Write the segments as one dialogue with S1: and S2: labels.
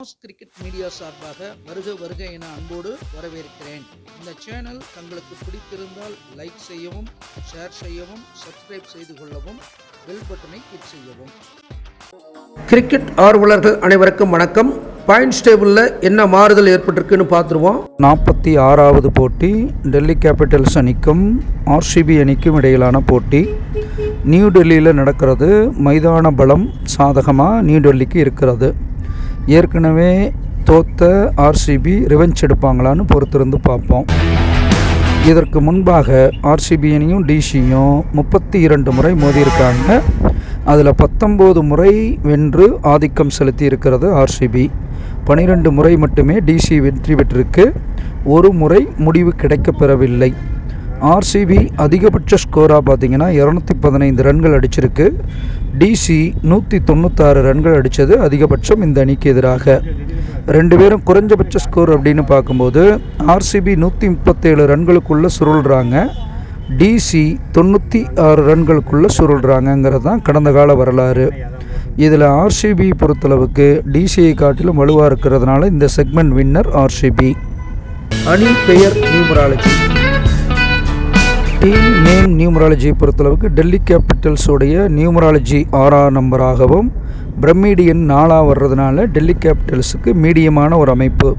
S1: Mass cricket media சார்பாக வருக வருக என அன்போடு வரவேற்கிறேன். இந்த சேனல் தங்களுக்கு பிடித்திருந்தால் லைக் செய்யவும் ஷேர் செய்யவும் சப்ஸ்கிரைப் செய்து கொள்ளவும் பெல் பட்டனை கிளிக் செய்யவும்.
S2: கிரிக்கெட் ஆர்வலர்கள் அனைவருக்கும் வணக்கம். பாயிண்ட்ஸ் டேபிளில் என்ன மாறுதல் ஏற்பட்டிருக்குன்னு பார்த்துருவோம்.
S3: நாற்பத்தி ஆறாவது போட்டி டெல்லி கேபிட்டல்ஸ் அணிக்கும் ஆர்சிபி அணிக்கும் இடையிலான போட்டி. நியூ டெல்லியில் நடக்கிறது மைதான பலம் சாதகமாக நியூ டெல்லிக்கு இருக்கிறது. ஏற்கனவே தோத்த ஆர்சிபி ரிவெஞ்ச் எடுப்பாங்களான்னு பொறுத்திருந்து பார்ப்போம். இதற்கு முன்பாக ஆர்சிபியனையும் டிசியும் முப்பத்தி இரண்டு முறை மோதியிருக்காங்க. அதில் பத்தொம்போது முறை வென்று ஆதிக்கம் செலுத்தி இருக்கிறது ஆர்சிபி பனிரெண்டு முறை மட்டுமே டிசி வெற்றி பெற்றிருக்கு. ஒரு முறை முடிவு கிடைக்கப் பெறவில்லை ஆர்சிபி அதிகபட்ச ஸ்கோராக பார்த்தீங்கன்னா இரநூத்தி பதினைந்து ரன்கள் அடிச்சிருக்கு. டிசி நூற்றி தொண்ணூத்தாறு ரன்கள் அடித்தது அதிகபட்சம் இந்த அணிக்கு எதிராக. ரெண்டு பேரும் குறைஞ்சபட்ச ஸ்கோர் அப்படின்னு பார்க்கும்போது ஆர்சிபி நூற்றி முப்பத்தேழு ரன்களுக்குள்ளே சுருள்றாங்க. டிசி தொண்ணூற்றி ஆறு ரன்களுக்குள்ளே சுருள்றாங்கங்கிறது தான் கடந்த கால வரலாறு. இதில் ஆர்சிபி பொறுத்தளவுக்கு டிசியை காட்டிலும் வலுவாக இருக்கிறதுனால இந்த செக்மெண்ட் வின்னர் ஆர்சிபி.
S2: அணி பெயர் நியூமராலஜி.
S3: டீம் நேம் நியூமராலஜியை பொறுத்தளவுக்கு டெல்லி கேபிட்டல்ஸோடைய நியூமராலஜி ஆறாம் நம்பராகவும் பிரம்மீடியன் நாளாக வர்றதுனால டெல்லி கேபிட்டல்ஸுக்கு மீடியமான ஒரு அமைப்பு.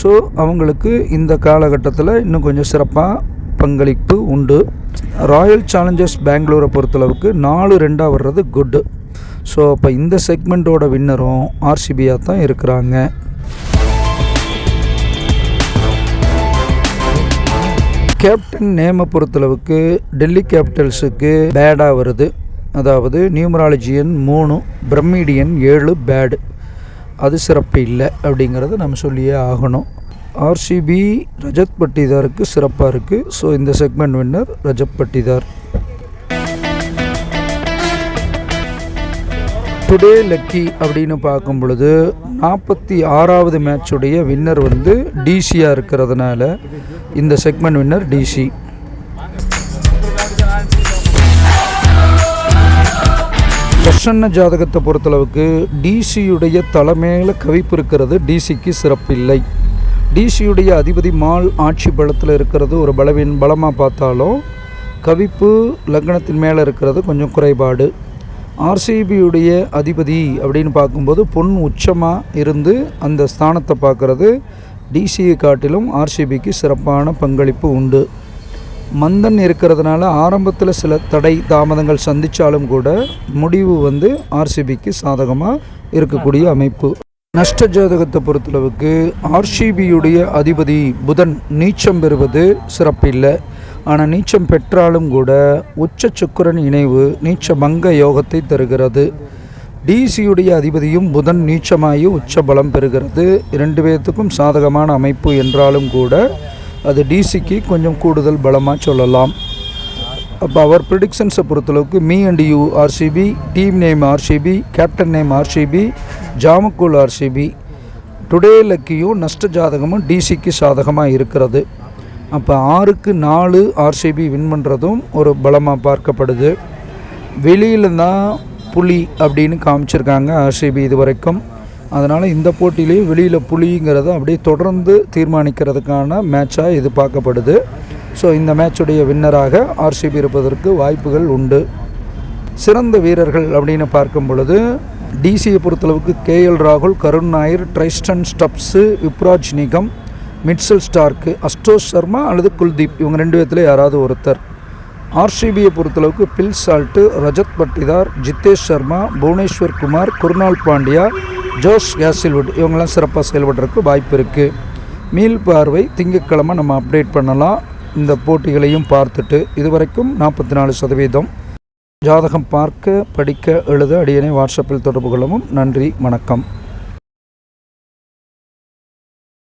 S3: ஸோ அவங்களுக்கு இந்த காலகட்டத்தில் இன்னும் கொஞ்சம் சிறப்பாக பங்களிப்பு உண்டு. ராயல் சேலஞ்சர்ஸ் பெங்களூரை பொறுத்தளவுக்கு நாலு ரெண்டாக வர்றது குட்டு ஸோ அப்போ இந்த செக்மெண்ட்டோட வின்னரும் ஆர்சிபியாக தான் இருக்கிறாங்க. கேப்டன் நேமை பொறுத்தளவுக்கு டெல்லி கேபிட்டல்ஸுக்கு பேடாக வருது. அதாவது நியூமராலஜியன் மூணு பிரம்மீடியன் ஏழு பேடு. அது சிறப்பு இல்லை அப்படிங்கிறத நம்ம சொல்லியே ஆகணும். ஆர்சிபி ரஜத் பட்டிதாருக்கு சிறப்பாக இருக்குது ஸோ இந்த segment winner Rajat Patidar. Today lucky அப்படின்னு பார்க்கும் பொழுது நாற்பத்தி ஆறாவது மேட்சுடைய வின்னர் வந்து டிசியாக இருக்கிறதுனால இந்த செக்மெண்ட் வின்னர் டிசி பிரசன்ன ஜாதகத்தை பொறுத்தளவுக்கு டிசியுடைய தலைமையில் கவிப்பு இருக்கிறது. டிசிக்கு சிறப்பில்லை. டிசியுடைய அதிபதி மால் ஆட்சி பலத்தில் இருக்கிறது. ஒரு பலவின் பலமாக பார்த்தாலும் கவிப்பு லக்னத்தின் மேலே இருக்கிறது. கொஞ்சம் குறைபாடு. ஆர்சிபியுடைய அதிபதி அப்படின்னு பார்க்கும்போது பொன் உச்சமாக இருந்து அந்த ஸ்தானத்தை பார்க்குறது டிசியை காட்டிலும் ஆர்சிபிக்கு சிறப்பான பங்களிப்பு உண்டு. மந்தன் இருக்கிறதுனால ஆரம்பத்தில் சில தடை தாமதங்கள் சந்தித்தாலும் கூட முடிவு வந்து ஆர்சிபிக்கு சாதகமாக இருக்கக்கூடிய அமைப்பு. நஷ்ட ஜாதகத்தை பொறுத்தளவுக்கு ஆர்சிபியுடைய அதிபதி புதன் நீச்சம் பெறுவது சிறப்பில்லை. ஆனால் நீச்சம் பெற்றாலும் கூட உச்ச சுக்கிரன் இணைவு நீச்ச மங்க யோகத்தை தருகிறது. டிசியுடைய அதிபதியும் புதன் நீச்சமாகி உச்ச பலம் பெறுகிறது. இரண்டு பேர்த்துக்கும் சாதகமான அமைப்பு என்றாலும் கூட அது டிசிக்கு கொஞ்சம் கூடுதல் பலமாக சொல்லலாம். அப்போ அவர் ப்ரிடிக்ஷன்ஸை பொறுத்தளவுக்கு me and you RCB team name RCB captain name RCB ஜாமக்கூல் RCB today லக்கியும் நஷ்ட ஜாதகமும் டிசிக்கு சாதகமாக இருக்கிறது. அப்போ ஆறுக்கு நாலு ஆர்சிபி வின் பண்ணுறதும் ஒரு பலமாக பார்க்கப்படுது. வெளியில் தான் புலி அப்படின்னு காமிச்சிருக்காங்க ஆர்சிபி இது வரைக்கும் அதனால் இந்த போட்டியிலேயே வெளியில் புலிங்கிறத அப்படியே தொடர்ந்து தீர்மானிக்கிறதுக்கான மேட்சாக இது பார்க்கப்படுது. ஸோ இந்த மேட்சுடைய வின்னராக ஆர்சிபி இருப்பதற்கு வாய்ப்புகள் உண்டு. சிறந்த வீரர்கள் அப்படின்னு பார்க்கும் பொழுது டிசியை பொறுத்தளவுக்கு கேஎல் ராகுல் Karun Nair Tristan Stubbs Vipraj Nigam Mitchell Starc Ashutosh Sharma அல்லது குல்தீப் இவங்க ரெண்டு பேர்த்தில் யாராவது ஒருத்தர். ஆர்சிபியை பொறுத்தளவுக்கு Phil Salt Rajat Patidar Jitesh Sharma Bhuvneshwar Kumar Krunal Pandya Josh Hazlewood இவங்கெல்லாம் சிறப்பாக செயல்படுறதுக்கு வாய்ப்பு இருக்குது மீள் பார்வை திங்கட்கிழமை நம்ம அப்டேட் பண்ணலாம். இந்த போட்டிகளையும் பார்த்துட்டு இதுவரைக்கும் நாற்பத்தி நாலு சதவீதம். ஜாதகம் பார்க்க படிக்க எழுத அடியனை வாட்ஸ்அப்பில் தொடர்பு கொள்ளவும். நன்றி வணக்கம்.